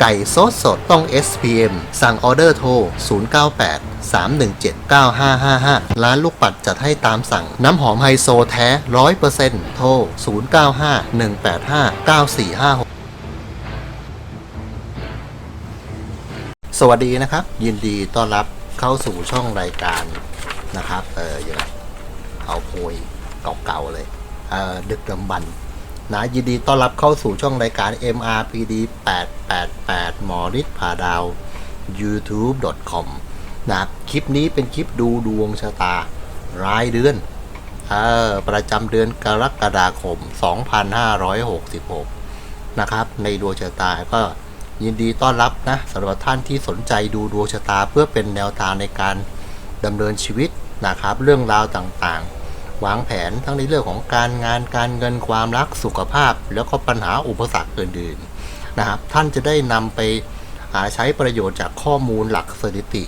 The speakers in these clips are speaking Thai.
ไก่สดสดต้อง SPM สั่งออเดอร์โทร 098 317 9555 ร้านลูกปัดจัดให้ตามสั่ง น้ำหอมไฮโซแท้ 100%โทร 095 185 9456สวัสดีนะครับ ยินดีต้อนรับเข้าสู่ช่องรายการนะครับ เอออย่างเอาโพยเก่าๆเลย เออดึกดำบรรพ์ นะยินดีต้อนรับเข้าสู่ช่องรายการ MRPD 888หมอฤทธิ์ผาดาว youtube.com นะคลิปนี้เป็นคลิปดูดวงชะตารายเดือนออประจำเดือนกรกฎาคม 2566 นะครับ ในดวงชะตาก็ยินดีต้อนรับนะสำหรับท่านที่สนใจดูดวงชะตาเพื่อเป็นแนวทางในการดำเนินชีวิตนะครับ เรื่องราวต่างๆ วางแผนทั้งในเรื่องของการงานการเงินความรักสุขภาพ แล้วก็ปัญหาอุปสรรคอื่นๆนะครับ ท่านจะได้นำไปหาใช้ประโยชน์จากข้อมูลหลักสถิติ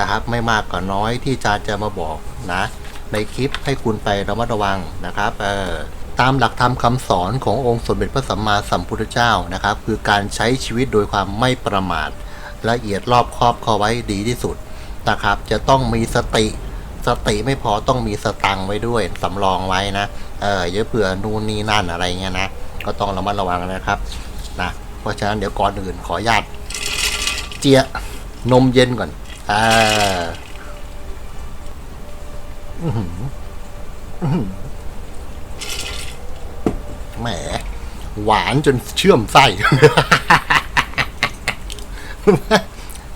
นะครับ ไม่มากก็น้อยที่อาจารย์จะมาบอกนะในคลิปให้คุณไประมัดระวังนะครับเออตามหลักธรรมคำสอนขององค์สมเด็จพระสัมมาสัมพุทธเจ้านะครับ คือการใช้ชีวิตโดยความไม่ประมาท ละเอียดรอบครอบเข้าไว้ดีที่สุดนะครับ จะต้องมีสติ สติไม่พอต้องมีสตังค์ไว้ด้วยสำรองไว้นะเออเยอะเผื่อนู่นนี่นั่นอะไรเงี้ยนะก็ต้องระมัดระวังนะครับนะเพราะฉะนั้นเดี๋ยวก่อนอื่นขอญาตเจียนมเย็นก่อนอ่าอื้อหืออื้อหือแหม หวานจนเชื่อมไส้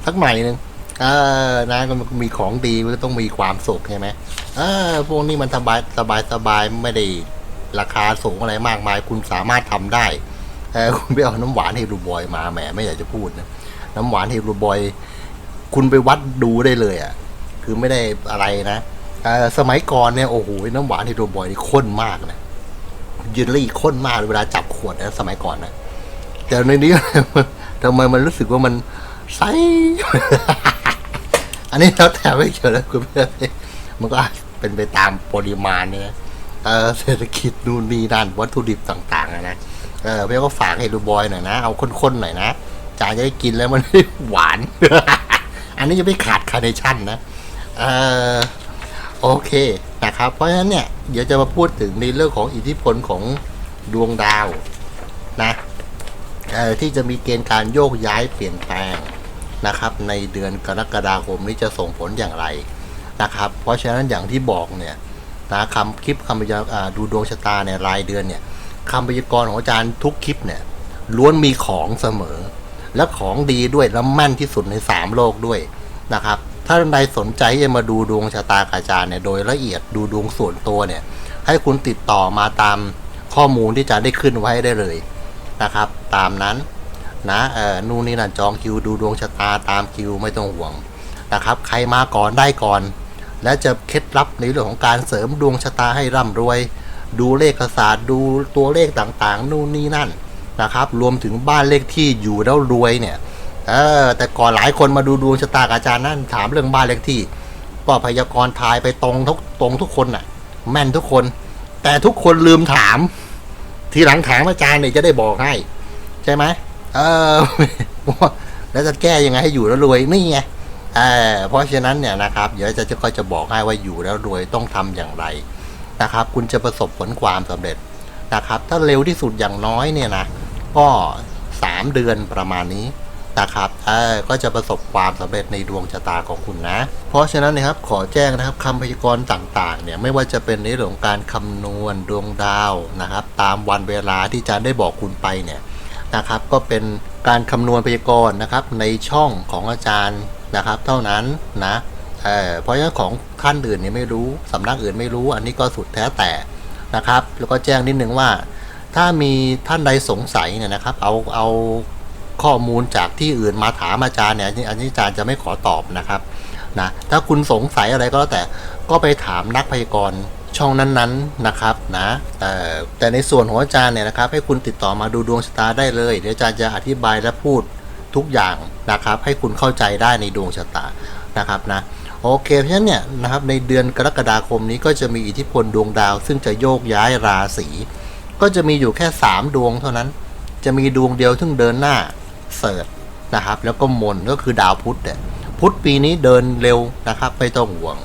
สักใหน่หนึ่ง เออนะก็มีของดีมันก็ต้องมีความสุขใช่ไหมเออพวกนี้มันสบายสบายสบายไม่ได้ราคาสูงอะไรมากมาย คุณสามารถทำได้เออคุณไปเอาน้ำหวานเฮลูบอยมาแหมไม่อยากจะพูดนะน้ำหวานเฮลูบอย คุณไปวัดดูได้เลยอะ คือไม่ได้อะไรนะเออสมัยก่อนเนี่ยโอ้โหน้ำหวานเฮลูบอยนี่ข้นมากนะยูรี่ข้นมากเวลาจับขวดนะสมัยก่อนนะแต่ในนี้ทำไมมันรู้สึกว่ามันใส อันนี้แล้วแต่ไม่เกี่ยวแล้วคุณเพื่อนมันก็เป็นไปตามปริมาณเนี่ยเออเศรษฐกิจนู่นนี่นั่นวัตถุดิบต่างๆนะเออพี่ก็ฝากให้ดูบอยหน่อยนะ เอาข้นๆหน่อยนะจานจะได้กินแล้วมันหวาน อันนี้จะไม่ขาดคาร์เนชั่นนะเออโอเคนะครับ เพราะฉะนั้นเนี่ย เดี๋ยวจะมาพูดถึงในเรื่องของอิทธิพลของดวงดาวนะเออที่จะมีเกณฑ์การโยกย้ายเปลี่ยนแปลง นะครับในเดือนกรกฎาคมนี้จะส่งผลอย่างไรนะครับ เพราะฉะนั้นอย่างที่บอกเนี่ยนะคำคลิปคำพยากอ่าดูดวงชะตาในรายเดือนเนี่ยคำพยากรณ์ของอาจารย์ทุกคลิปเนี่ยล้วนมีของเสมอ และของดีด้วยและแม่นที่สุดในสามโลกด้วยนะครับ ถ้าท่านใดสนใจจะมาดูดวงชะตากอาจารย์เนี่ยโดยละเอียดดูดวงส่วนตัวเนี่ยให้คุณติดต่อมาตามข้อมูลที่อาจารย์ได้ขึ้นไว้ได้เลยนะครับ ตามนั้น นะเออนู่นนี่นั่นจองคิวดูดวงชะตาตามคิวไม่ต้องห่วงนะครับ ใครมาก่อนได้ก่อน และจะเคล็ดลับในเรื่องของการเสริมดวงชะตาให้ร่ำรวย ดูเลขศาสตร์ดูตัวเลขต่างๆ นู่นนี่นั่นนะครับ รวมถึงบ้านเลขที่อยู่แล้วรวยเนี่ยเออแต่ก่อนหลายคนมาดูดวงชะตาอาจารย์นั่นถามเรื่องบ้านเลขที่ก็พยากรณ์ทายไปตรงทุกตรงทุกคนน่ะ แม่นทุกคน แต่ทุกคนลืมถาม ทีหลังถามอาจารย์เนี่ยจะได้บอกให้ ใช่ไหม เออแล้วจะแก้ยังไงให้อยู่แล้วรวยนี่ไงเออเพราะฉะนั้นเนี่ยนะครับ เดี๋ยวอาจะจะก็จะบอกให้ว่าอยู่แล้วรวยต้องทำอย่างไรนะครับ คุณจะประสบผลความสำเร็จนะครับ ถ้าเร็วที่สุดอย่างน้อยเนี่ยนะก็สามเดือนประมาณนี้นะครับเออก็จะประสบความสำเร็จในดวงชะตาของคุณนะ เพราะฉะนั้นนะครับขอแจ้งนะครับคำพยากรณ์ต่างๆ เนี่ยไม่ว่าจะเป็นในเรื่องของการคำนวณดวงดาวนะครับ ตามวันเวลาที่อาจารย์ได้บอกคุณไปเนี่ย นะครับ ก็เป็นการคำนวณพยากรณ์นะครับ ในช่องของอาจารย์นะครับ เท่านั้นนะเเพราะฉะนั้นของท่านอื่นเนี่ยไม่รู้สำนักอื่นไม่รู้ อันนี้ก็สุดแท้แต่นะครับ แล้วก็แจ้งนิดนึงว่า ถ้ามีท่านใดสงสัยเนี่ยนะครับ เอาเอาข้อมูลจากที่อื่นมาถามอาจารย์เนี่ยอันนี้อันนี้อาจารย์จะไม่ขอตอบนะครับนะถ้าคุณสงสัยอะไรก็แล้วแต่ก็ไปถามนักพยากรณ์ ช่องนั้นๆนะครับนะแต่แต่ในส่วนของอาจารย์เนี่ยนะครับ ให้คุณติดต่อมาดูดวงชะตาได้เลยเดี๋ยวอาจารย์จะอธิบายและพูดทุกอย่างนะครับ ให้คุณเข้าใจได้ในดวงชะตานะครับนะโอเคเพราะฉะนั้นเนี่ยนะครับในเดือนกรกฎาคมนี้ก็จะมีอิทธิพลดวงดาว ซึ่งจะโยกย้ายราศีก็จะมีอยู่แค่ 3 ดวงเท่านั้น จะมีดวงเดียวที่เดินหน้าเสิร์ชนะครับ แล้วก็มนก็คือดาวพุธเนี่ยพุธปีนี้เดินเร็วนะครับไม่ต้องห่วง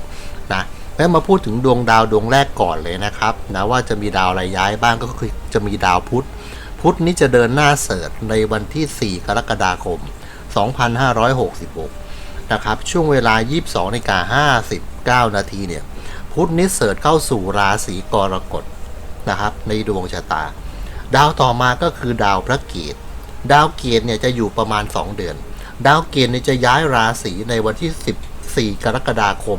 นะ แล้มาพูดถึงดวงดาวดวงแรกก่อนเลยนะครับนะว่าจะมีดาวอะไรย้ายบ้างก็คือจะมีดาวพุธ พุธนี้จะเดินหน้าเสริฐในวันที่ 4 กรกฎาคม 2566 นะครับช่วงเวลา 22นาฬิกา59 นาทีเนี่ยพุธนี้เสริฐเข้าสู่ราศีกรกฎนะครับในดวงชะตา ดาวต่อมาก็คือดาวพระเกียรติดาวเกียรติเนี่ยจะอยู่ประมาณ 2 เดือน ดาวเกตเนี่ยจะย้ายราศีในวันที่ 14 กรกฎาคม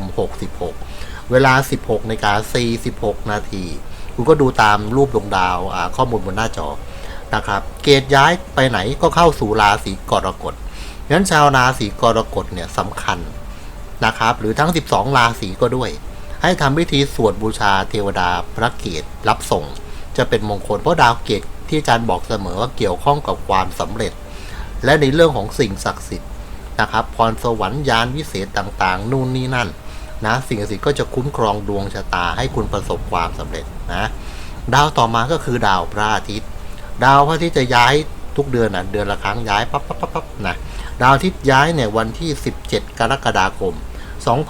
66 เวลา 16ในกา46 นาที คุณก็ดูตามรูปดวงดาวข้อมูลบนหน้าจอนะครับ เกตย้ายไปไหนก็เข้าสู่ราศีกรกฎงั้นชาวราศีกรกฎเนี่ยสำคัญนะครับ หรือทั้ง 12 ราศีก็ด้วย ให้ทำพิธีสวดบูชาเทวดาพระเกตรับส่ง จะเป็นมงคลเพราะดาวเกตที่อาจารย์บอกเสมอว่าเกี่ยวข้องกับความสำเร็จ และในเรื่องของสิ่งศักดิ์สิทธิ์นะครับพรสวรรค์ยานวิเศษต่างๆ นู่นนี่นั่น นะสิ่งศักดิ์สิทธิ์ก็จะคุ้มครองดวงชะตาให้คุณประสบความสำเร็จนะดาวต่อมาก็คือดาวพระอาทิตย์ ดาวพระอาทิตย์จะย้ายทุกเดือนนะเดือนละครั้งย้ายปั๊บปั๊บปั๊บปั๊บนะดาวอาทิตย์ย้ายเนี่ยวันที่ 17 กรกฎาคม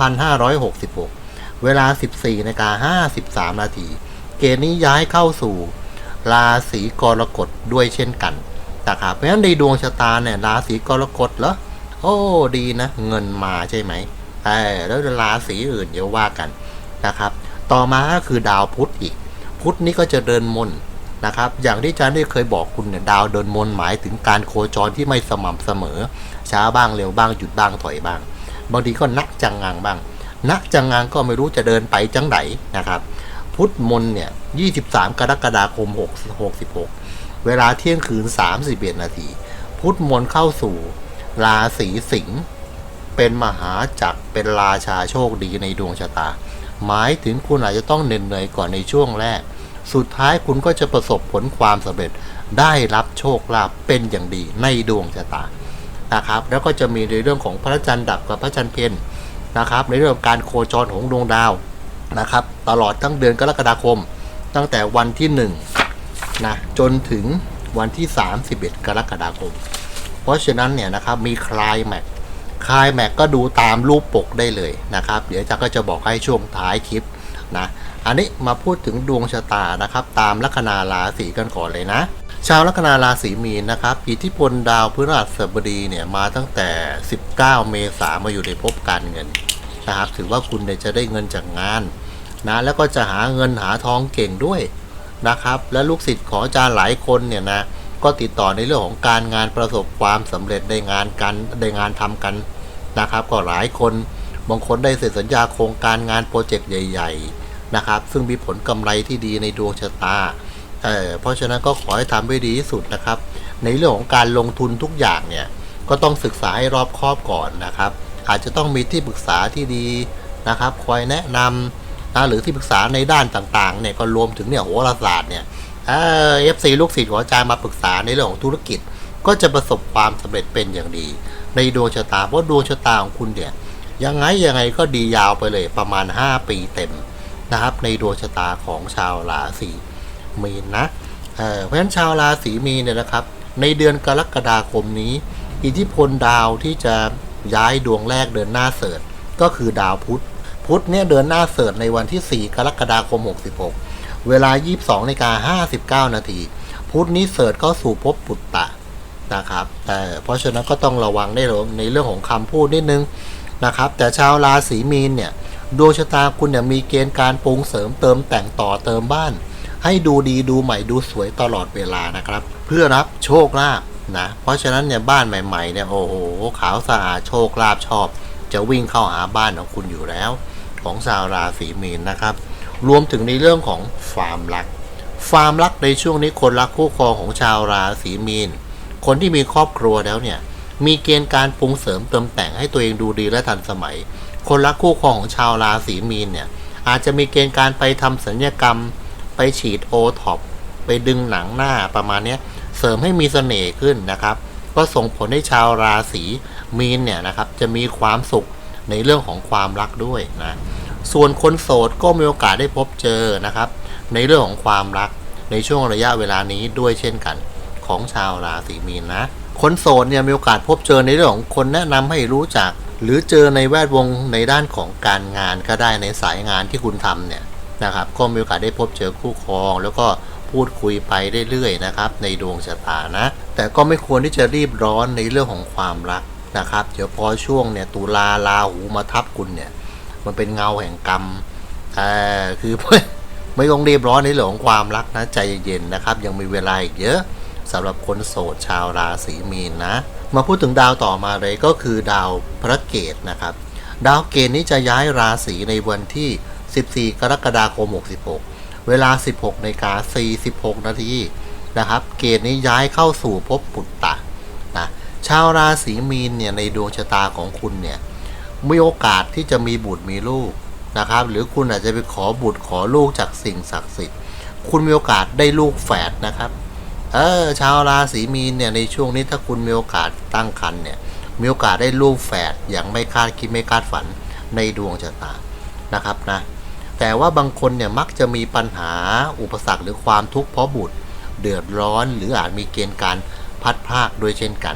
2566 เวลา 14นาฬิกา53 นาที เกณฑ์นี้ย้ายเข้าสู่ราศีกรกฎด้วยเช่นกันนะครับเพราะฉะนั้นในดวงชะตาเนี่ยราศีกรกฎเหรอโอ้ดีนะ เงินมาใช่ไหม แต่แล้วราศีอื่นเดี๋ยวว่ากันนะครับ ต่อมาก็คือดาวพุธอีก พุธนี้ก็จะเดินมนนะครับ อย่างที่อาจารย์ได้เคยบอกคุณเนี่ยดาวเดินมนหมายถึงการโคจรที่ไม่สม่ำเสมอ ช้าบ้างเร็วบ้างหยุดบ้างถอยบ้าง บางทีก็นักจังงังบ้าง นักจังงังก็ไม่รู้จะเดินไปจังไหนนะครับ พุธมนเนี่ย23 กรกฎาคม 66 เวลาเที่ยงคืน 31 นาที พุธมนเข้าสู่ราศีสิงห์ เป็นมหาจักรเป็นราชาโชคดีในดวงชะตา หมายถึงคุณอาจจะต้องเหน็ดเหนื่อยก่อนในช่วงแรก สุดท้ายคุณก็จะประสบผลความสำเร็จได้รับโชคลาภเป็นอย่างดีในดวงชะตานะครับ แล้วก็จะมีในเรื่องของพระจันทร์ดับกับพระจันทร์เพนนะครับ ในเรื่องของการโคจรของดวงดาวนะครับ ตลอดทั้งเดือนกรกฎาคม ตั้งแต่วันที่1นะจนถึงวันที่ 31 กรกฎาคม เพราะฉะนั้นเนี่ยนะครับมีคลายแม็ก คลายแม็กก็ดูตามรูปปกได้เลยนะครับ เดี๋ยวจะก็จะบอกให้ช่วงท้ายคลิปนะ อันนี้มาพูดถึงดวงชะตานะครับ ตามลัคนาราศีกันก่อนเลยนะ ชาวลัคนาราศีมีนนะครับ อิทธิพลดาวพฤหัสบดีเนี่ยมาตั้งแต่ 19 เมษามาอยู่ในภพการเงินนะครับ ถือว่าคุณเนี่ยจะได้เงินจากงานนะแล้วก็จะหาเงินหาทองเก่งด้วยนะครับ และลูกศิษย์ของอาจารย์หลายคนเนี่ยนะ ก็ติดต่อในเรื่องของการงานประสบความสำเร็จได้งานกันได้งานทำกันนะครับ ก็หลายคนบางคนได้เซ็นสัญญาโครงการงานโปรเจกต์ใหญ่ ๆนะครับ ซึ่งมีผลกำไรที่ดีในดวงชะตาเออเพราะฉะนั้นก็ขอให้ทำให้ดีที่สุดนะครับ ในเรื่องของการลงทุนทุกอย่างเนี่ยก็ต้องศึกษาให้รอบคอบก่อนนะครับ อาจจะต้องมีที่ปรึกษาที่ดีนะครับ คอยแนะนำนะหรือที่ปรึกษาในด้านต่างๆเนี่ยก็รวมถึงเนี่ยโหราศาสตร์เนี่ย เอฟซีลูกศิษย์ของอาจารย์มาปรึกษาในเรื่องของธุรกิจ ก็จะประสบความสำเร็จเป็นอย่างดี ในดวงชะตาเพราะดวงชะตาของคุณเนี่ยยังไงยังไงก็ดียาวไปเลยประมาณ 5 ปีเต็มนะครับ ในดวงชะตาของชาวราศีมีนนะเเพราะฉะนั้นชาวราศีมีนเนี่ยนะครับ ในเดือนกรกฎาคมนี้ อิทธิพลดาวที่จะย้ายดวงแรกเดินหน้าเสริฐก็คือดาวพุธพุธเนี่ยเดินหน้าเสริฐในวันที่ 4 กรกฎาคม 66 เวลา 22นกา59 นาที พุธนี้เสริฐเข้าสู่ภพปุตตะนะครับ แต่เพราะฉะนั้นก็ต้องระวังในเรื่องในเรื่องของคำพูดนิดนึงนะครับ แต่ชาวราศีมีนเนี่ยดวงชะตาคุณเนี่ยมีเกณฑ์การปรุงเสริมเติมแต่งต่อเติมบ้าน ให้ดูดีดูใหม่ดูสวยตลอดเวลานะครับ เพื่อรับโชคลาภนะเพราะฉะนั้นเนี่ยบ้านใหม่ๆเนี่ยโอ้โหขาวสะอาดโชคลาภชอบ จะวิ่งเข้าหาบ้านของคุณอยู่แล้ว ของชาวราศีมีนนะครับ รวมถึงในเรื่องของความรัก ความรักในช่วงนี้คนรักคู่ครองของชาวราศีมีน คนที่มีครอบครัวแล้วเนี่ย มีเกณฑ์การปรุงเสริมเติมแต่งให้ตัวเองดูดีและทันสมัย คนรักคู่ครองของชาวราศีมีนเนี่ย อาจจะมีเกณฑ์การไปทำสัญญกรรม ไปฉีดโอท็อปไปดึงหนังหน้าประมาณนี้เสริมให้มีเสน่ห์ขึ้นนะครับ ก็ส่งผลให้ชาวราศีมีนเนี่ยนะครับ จะมีความสุขในเรื่องของความรักด้วยนะ ส่วนคนโสดก็มีโอกาสได้พบเจอนะครับ ในเรื่องของความรักในช่วงระยะเวลานี้ด้วยเช่นกันของชาวราศีมีนนะ คนโสดเนี่ยมีโอกาสพบเจอในเรื่องของคนแนะนำให้รู้จัก หรือเจอในแวดวงในด้านของการงานก็ได้ในสายงานที่คุณทำเนี่ยนะครับก็มีโอกาสได้พบเจอคู่ครอง แล้วก็พูดคุยไปเรื่อยๆนะครับในดวงชะตานะ แต่ก็ไม่ควรที่จะรีบร้อนในเรื่องของความรักนะครับ เดี๋ยวพอช่วงเนี่ยตุลาลาหูมาทับคุณเนี่ย มันเป็นเงาแห่งกรรมเอ่อคือไม่ต้องรีบร้อนในเรื่องของความรักนะใจเย็นๆนะครับ ยังมีเวลาอีกเยอะสำหรับคนโสดชาวราศีมีนนะ มาพูดถึงดาวต่อมาเลยก็คือดาวพระเกตนะครับ ดาวเกตนี้จะย้ายราศีในวันที่ 14 กรกฎาคม 66 เวลา 16นาฬิกา46 นาทีนะครับ เกตนี้ย้ายเข้าสู่ภพปุตตะนะชาวราศีมีนเนี่ยในดวงชะตาของคุณเนี่ย มีโอกาสที่จะมีบุตรมีลูกนะครับ หรือคุณอาจจะไปขอบุตรขอลูกจากสิ่งศักดิ์สิทธิ์คุณมีโอกาสได้ลูกแฝดนะครับ เออชาวราศีมีนเนี่ยในช่วงนี้ถ้าคุณมีโอกาสตั้งครรภ์เนี่ยมีโอกาสได้ลูกแฝดอย่างไม่คาดคิดไม่คาดฝันในดวงชะตานะครับนะแต่ว่าบางคนเนี่ยมักจะมีปัญหาอุปสรรคหรือความทุกข์เพราะบุตรเดือดร้อนหรืออาจมีเกณฑ์การพัดพรากด้วยเช่นกัน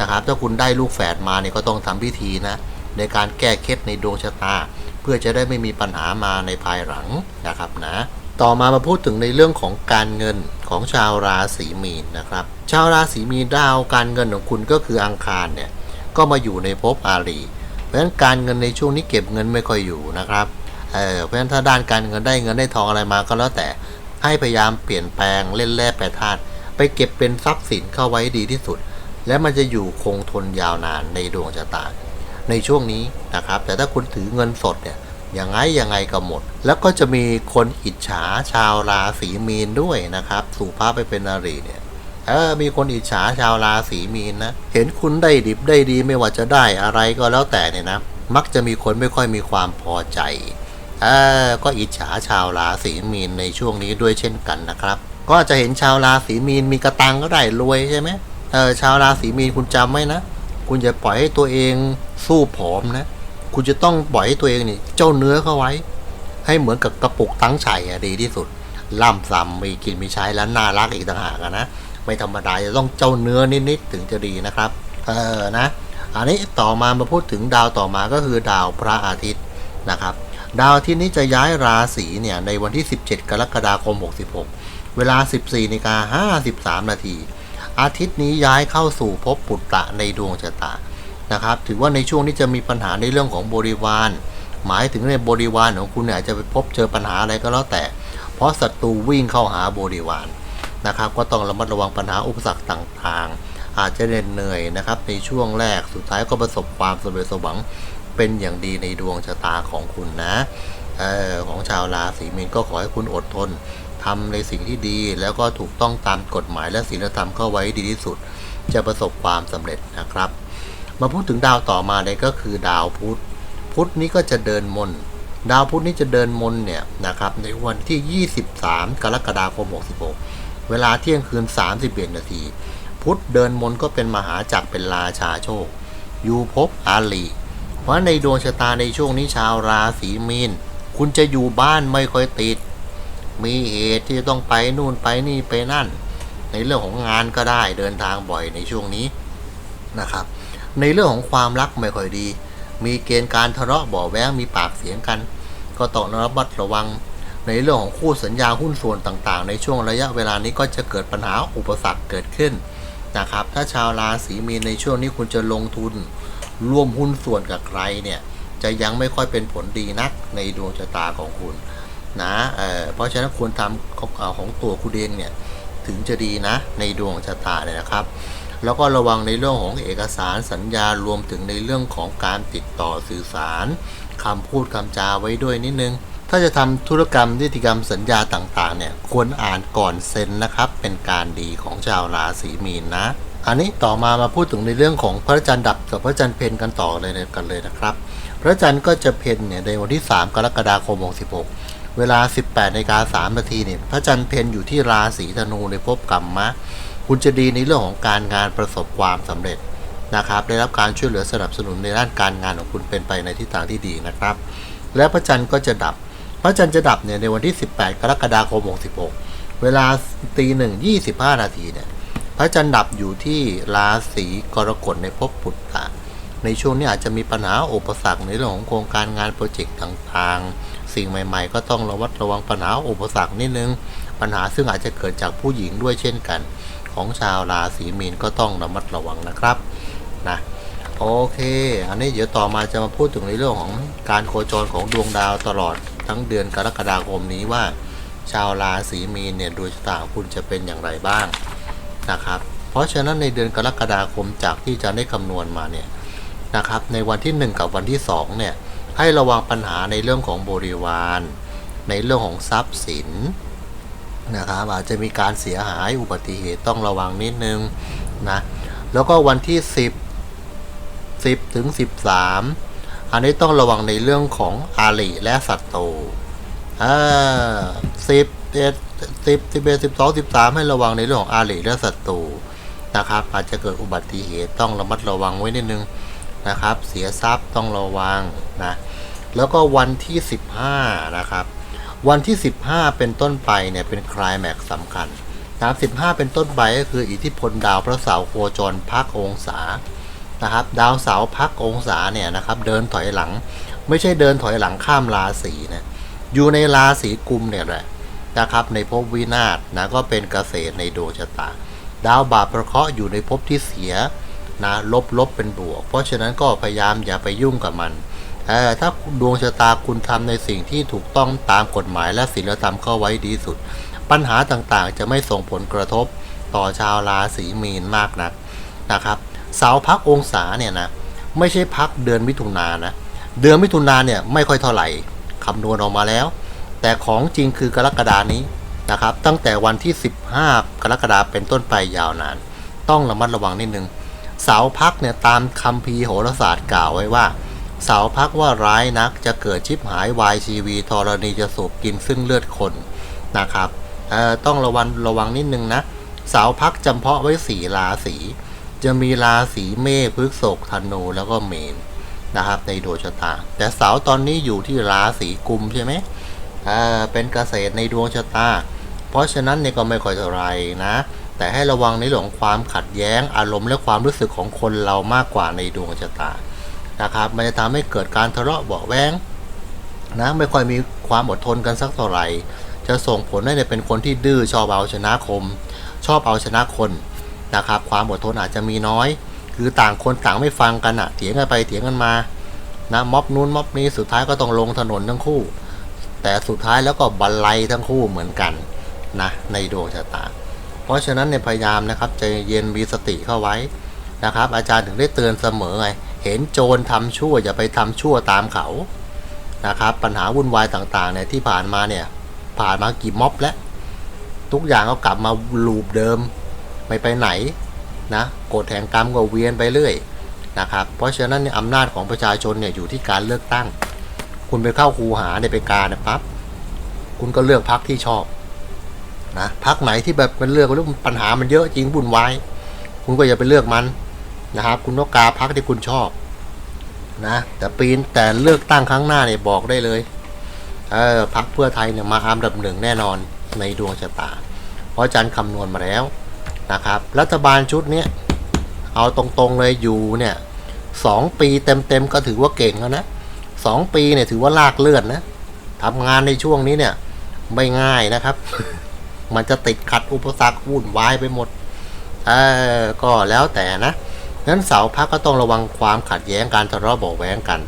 นะครับ ถ้าคุณได้ลูกแฝดมาเนี่ยก็ต้องทำพิธีนะ ในการแก้เคล็ดในดวงชะตา เพื่อจะได้ไม่มีปัญหามาในภายหลังนะครับนะต่อมามาพูดถึงในเรื่องของการเงินของชาวราศีมีนนะครับ ชาวราศีมีนดาวการเงินของคุณก็คืออังคารเนี่ยก็มาอยู่ในภพอารีเพราะฉะนั้นการเงินในช่วงนี้เก็บเงินไม่ค่อยอยู่นะครับเออเพราะฉะนั้นถ้าด้านการเงินได้เงินได้ทองอะไรมาก็แล้วแต่ให้พยายามเปลี่ยนแปลงเล่นแร่แปรธาตุไปเก็บเป็นทรัพย์สินเข้าไว้ดีที่สุด และมันจะอยู่คงทนยาวนานในดวงชะตา ในช่วงนี้นะครับ แต่ถ้าคุณถือเงินสดเนี่ยยังไงยังไงก็หมด แล้วก็จะมีคนอิจฉาชาวราศีมีนด้วยนะครับ สู่ภาพไปเป็นอารีเนี่ยเออมีคนอิจฉาชาวราศีมีนนะเห็นคุณได้ดิบได้ดีไม่ว่าจะได้อะไรก็แล้วแต่เนี่ยนะมักจะมีคนไม่ค่อยมีความพอใจเออก็อิจฉาชาวราศีมีนในช่วงนี้ด้วยเช่นกันนะครับ ก็จะเห็นชาวราศีมีนมีกระตังก็ได้รวยใช่ไหมเออชาวราศีมีนคุณจำไว้นะ คุณจะปล่อยให้ตัวเองสู้ผอมนะ คุณจะต้องปล่อยให้ตัวเองนี่ เจ้าเนื้อเข้าไว้ ให้เหมือนกับกระปุกตั้งไฉอะดีที่สุด ล่ำซ้ำมีกินมีใช้แล้วน่ารักอีกต่างหากนะ ไม่ธรรมดาจะต้องเจ้าเนื้อนิดๆถึงจะดีนะครับ เออนะ อันนี้ต่อมามาพูดถึงดาวต่อมาก็คือดาวพระอาทิตย์นะครับ ดาวอาทิตย์นี้จะย้ายราศีเนี่ยในวันที่ 17 กรกฎาคม 66 เวลา 14นาฬิกา53 นาที อาทิตย์นี้ย้ายเข้าสู่ภพปุตตะในดวงชะตานะครับ ถือว่าในช่วงนี้จะมีปัญหาในเรื่องของบริวาร หมายถึงในบริวารของคุณเนี่ยอาจจะไปพบเจอปัญหาอะไรก็แล้วแต่ เพราะศัตรูวิ่งเข้าหาบริวารนะครับ ก็ต้องระมัดระวังปัญหาอุปสรรคต่างๆ อาจจะเหน็ดเหนื่อยนะครับ ในช่วงแรกสุดท้ายก็ประสบความสำเร็จสมหวังเป็นอย่างดีในดวงชะตาของคุณนะออของชาวราศีมีนก็ขอให้คุณอดทน ทำในสิ่งที่ดี แล้วก็ถูกต้องตามกฎหมายและศีลธรรมเข้าไว้ดีที่สุด จะประสบความสำเร็จนะครับ มาพูดถึงดาวต่อมาเลยก็คือดาวพุธพุธนี้ก็จะเดินมน ดาวพุธนี้จะเดินมนเนี่ยนะครับในวันที่ 23 กรกฎาคม 66 เวลาเที่ยงคืน 31 นาทีพุธเดินมนก็เป็นมหาจักรเป็นราชาโชค อยู่ภพอาลีเพราะในดวงชะตาในช่วงนี้ชาวราศีมีน คุณจะอยู่บ้านไม่ค่อยติด มีเหตุที่ต้องไปนู่นไปนี่ไปนั่น ในเรื่องของงานก็ได้เดินทางบ่อยในช่วงนี้นะครับ ในเรื่องของความรักไม่ค่อยดี มีเกณฑ์การทะเลาะบ่อแว้งมีปากเสียงกัน ก็ต้องระมัดระวัง ในเรื่องของคู่สัญญาหุ้นส่วนต่างๆ ในช่วงระยะเวลานี้ก็จะเกิดปัญหาอุปสรรคเกิดขึ้นนะครับ ถ้าชาวราศีมีนในช่วงนี้คุณจะลงทุน ร่วมหุ้นส่วนกับใครเนี่ยจะยังไม่ค่อยเป็นผลดีนักในดวงชะตาของคุณ นะเเพราะฉะนั้นควรทำของของตัวคุณเองเนี่ยถึงจะดีนะในดวงชะตาเนี่ยนะครับ แล้วก็ระวังในเรื่องของเอกสารสัญญารวมถึงในเรื่องของการติดต่อสื่อสารคำพูดคำจาไว้ด้วยนิดนึง ถ้าจะทำธุรกรรมนิติกรรมสัญญาต่างๆเนี่ยควรอ่านก่อนเซ็นนะครับ เป็นการดีของชาวราศีมีนนะ อันนี้ต่อมามาพูดถึงในเรื่องของพระจันทร์ดับกับพระจันทร์เพนกันต่อเลยกันเลยนะครับ พระจันทร์ก็จะเพนเนี่ยในวันที่ 3 กรกฎาคม66 เวลา 18นาฬิกา3นาทีเนี่ยพระจันทร์เพนอยู่ที่ราศีธนูในภพกรรมะคุณจะดีในเรื่องของการงานประสบความสำเร็จนะครับ ได้รับการช่วยเหลือสนับสนุนในด้านการงานของคุณเป็นไปในทิศทางที่ดีนะครับ และพระจันทร์ก็จะดับ พระจันทร์จะดับเนี่ยในวันที่ 18 กรกฎาคม 66 เวลาตีหนึ่ง25นาทีเนี่ยพระจันทร์ดับอยู่ที่ราศีกรกฎในภพปุตตะในช่วงนี้อาจจะมีปัญหาอุปสรรคในเรื่องของโครงการงานโปรเจกต์ต่างๆ สิ่งใหม่ ๆ ก็ต้องระวัดระวังปัญหาอุปสรรคนิดนึง ปัญหาซึ่งอาจจะเกิดจากผู้หญิงด้วยเช่นกัน ของชาวราศีมีนก็ต้องระมัดระวังนะครับนะโอเค อันนี้เดี๋ยวต่อมาจะมาพูดถึงในเรื่องของการโคจรของดวงดาวตลอดทั้งเดือนกรกฎาคมนี้ว่า ชาวราศีมีนเนี่ยดวงชะตาคุณจะเป็นอย่างไรบ้างนะครับเพราะฉะนั้นในเดือนกรกฎาคมจากที่จะได้คำนวณมาเนี่ยนะครับในวันที่ 1 กับวันที่2เนี่ย ให้ระวังปัญหาในเรื่องของบริวาร ในเรื่องของทรัพย์สินนะครับอาจจะมีการเสียหายอุบัติเหตุต้องระวังนิดนึงนะแล้วก็วันที่ 10 10ถึง13 อันนี้ต้องระวังในเรื่องของอาริและศัตรูอ่าสิบเอ็ดสิบสิบเอ็ดสิบสองสิบสามให้ระวังในเรื่องของอาริและศัตรูนะครับ อาจจะเกิดอุบัติเหตุต้องระมัดระวังไว้นิดนึงนะครับ เสียทรัพย์ต้องระวังนะ แล้วก็วันที่สิบห้านะครับ วันที่ 15 เป็นต้นไปเนี่ยเป็นคลายแม็กสำคัญนะครับ15 เป็นต้นไปก็คืออิทธิพลดาวพระเสาร์โคจรพักองศานะครับ ดาวเสาร์พักองศาเนี่ยนะครับ เดินถอยหลัง ไม่ใช่เดินถอยหลังข้ามราศีนะอยู่ในราศีกุมเนี่ยแหละนะครับ ในภพวินาศนะก็เป็นเกษตรในดวงชะตา ดาวบาปประเคราะห์อยู่ในภพที่เสียนะลบลบเป็นบวก เพราะฉะนั้นก็พยายามอย่าไปยุ่งกับมัน ถ้าดวงชะตาคุณทำในสิ่งที่ถูกต้องตามกฎหมายและศีลธรรมเข้าไว้ดีสุด ปัญหาต่างๆ จะไม่ส่งผลกระทบต่อชาวราศีมีนมากนักนะครับเสาพักองศาเนี่ยนะไม่ใช่พักเดือนมิถุนายนนะเดือนมิถุนายนเนี่ยไม่ค่อยเท่าไหร่คำนวณออกมาแล้ว แต่ของจริงคือกรกฎานี้นะครับ ตั้งแต่วันที่ 15 กรกฎาเป็นต้นไปยาวนาน ต้องระมัดระวังนิดนึงเสาพักเนี่ยตามคัมภีโหราศาสตร์กล่าวไว้ว่า สาวพักว่าร้ายนักจะเกิดชิบหายวายชีวีธรณีจะสูบกินซึ่งเลือดคนนะครับต้องระวังระวังนิดนึงนะ สาวพักจำเพาะไว้สี่ราศีจะมีราศีเมษพฤษภธนูแล้วก็เมนนะครับในดวงชะตา แต่เสาตอนนี้อยู่ที่ราศีกุมใช่ไหมเอ่อเป็นเกษตรในดวงชะตา เพราะฉะนั้นเนี่ยก็ไม่ค่อยเท่าไรนะ แต่ให้ระวังในเรื่องความขัดแย้งอารมณ์และความรู้สึกของคนเรามากกว่าในดวงชะตา นะครับมันจะทำให้เกิดการทะเลาะเบาแวงนะไม่ค่อยมีความอดทนกันสักเท่าไหร่ จะส่งผลให้เป็นคนที่ดื้อชอบเอาชนะคม ชอบเอาชนะคนนะครับความอดทนอาจจะมีน้อย คือต่างคนต่างไม่ฟังกันอะเถียงกันไปเถียงกันมานะม็อบนู้นม็อบนี้สุดท้ายก็ต้องลงถนนทั้งคู่ แต่สุดท้ายแล้วก็บรรลัยทั้งคู่เหมือนกันนะในดวงชะตา เพราะฉะนั้นเนี่ยพยายามนะครับใจเย็นมีสติเข้าไว้นะครับ อาจารย์ถึงได้เตือนเสมอไง เห็นโจรทำชั่วอย่าไปทำชั่วตามเขานะครับ ปัญหาวุ่นวายต่างๆเนี่ยที่ผ่านมาเนี่ยผ่านมากี่ม็อบแล้วทุกอย่างก็กลับมาลูปเดิมไม่ไปไหนนะกฎแห่งกรรมก็เวียนไปเรื่อยนะครับ เพราะฉะนั้นเนี่ยอำนาจของประชาชนเนี่ยอยู่ที่การเลือกตั้ง คุณไปเข้าคูหาในไปการเนยปั๊บคุณก็เลือกพักที่ชอบนะพักไหนที่แบบมันเลือกแล้วปัญหามันเยอะจริงวุ่นวายคุณก็อย่าไปเลือกมัน นะครับ คุณต้องกาพักที่คุณชอบนะแต่ปีนแต่เลือกตั้งครั้งหน้าเนี่ยบอกได้เลยเออพักเพื่อไทยเนี่ยมาอันดับหนึ่งแน่นอนในดวงชะตา เพราะอาจันคำนวณมาแล้วนะครับ รัฐบาลชุดเนี้ยเอาตรงๆเลยอยู่เนี่ยสองปีเต็มๆก็ถือว่าเก่งแล้วนะสองปีเนี่ยถือว่าลากเลือดนะทำงานในช่วงนี้เนี่ยไม่ง่ายนะครับ มันจะติดขัดอุปสรรควุ่นวายไปหมดเออก็แล้วแต่นะ งั้นเสาพักก็ต้องระวังความขัดแย้งการทะเลาะเบาะแว้งกัน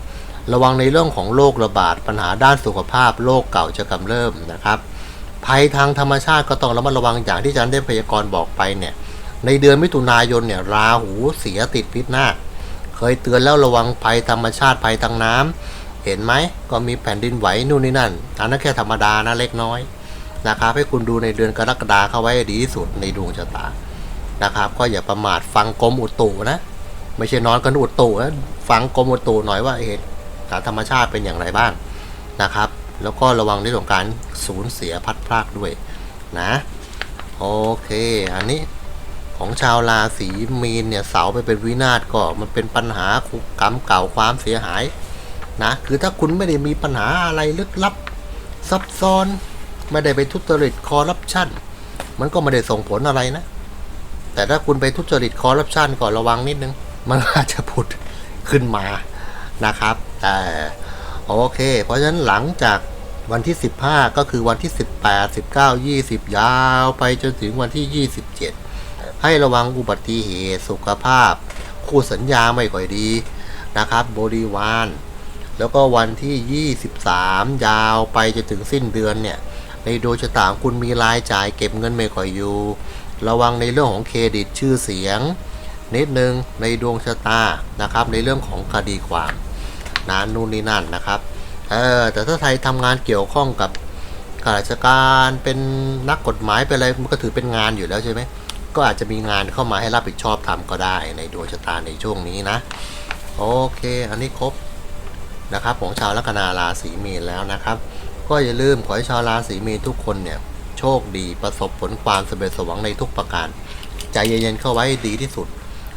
ระวังในเรื่องของโรคระบาดปัญหาด้านสุขภาพโรคเก่าจะกำเริบนะครับ ภัยทางธรรมชาติก็ต้องระมัดระวังอย่างที่อาจารย์ได้พยากรณ์บอกไปเนี่ย ในเดือนมิถุนายนเนี่ยราหูเสียติดพิษนาคเคยเตือนแล้วระวังภัยธรรมชาติภัยทางน้ำเห็นไหมก็มีแผ่นดินไหวนู่นนี่นั่นอันนั้นแค่ธรรมดานะเล็กน้อยนะครับให้คุณดูในเดือนกรกฎาเข้าไว้ดีที่สุดในดวงชะตานะครับก็อย่าประมาทฟังกรมอุตุนะ ไม่ใช่นอนกันอุตุนะฟังกรมอุตุหน่อยว่าเหตุการธรรมชาติเป็นอย่างไรบ้างนะครับ แล้วก็ระวังในเรื่องของการสูญเสียพัดพรากด้วยนะโอเค อันนี้ของชาวราศีมีนเนี่ยเสาไปเป็นวินาศก็มันเป็นปัญหากรรมเก่าความเสียหายนะคือถ้าคุณไม่ได้มีปัญหาอะไรลึกลับ ซับซ้อน ไม่ได้ไปทุจริตคอร์รัปชันมันก็ไม่ได้ส่งผลอะไรนะ แต่ถ้าคุณไปทุจริตคอร์รัปชันก่อนระวังนิดนึง มันอาจจะผุดขึ้นมานะครับ แต่โอเค เพราะฉะนั้นหลังจากวันที่ 15 ก็คือวันที่ 18 19 20 ยาวไปจนถึงวันที่ 27 ให้ระวังอุบัติเหตุสุขภาพ คู่สัญญาไม่ค่อยดีนะครับบริวารแล้วก็วันที่ 23 ยาวไปจนถึงสิ้นเดือนเนี่ย ในดวงชะตาคุณมีรายจ่ายเก็บเงินไม่ค่อยอยู่ ระวังในเรื่องของเครดิตชื่อเสียง นิดนึงในดวงชะตานะครับ ในเรื่องของคดีความนานนู่นนี่นั่นนะครับเออแต่ถ้าใครทำงานเกี่ยวข้องกับข้าราชการเป็นนักกฎหมายเป็นอะไรมันก็ถือเป็นงานอยู่แล้วใช่ไหมก็อาจจะมีงานเข้ามาให้รับผิดชอบทำก็ได้ในดวงชะตาในช่วงนี้นะ โอเค อันนี้ครบนะครับของชาวลัคนาราศีมีนแล้วนะครับ ก็อย่าลืมขอให้ชาวราศีมีนทุกคนเนี่ยโชคดีประสบผลความสำเร็จสวังในทุกประการ ใจเย็นๆเข้าไว้ดีที่สุด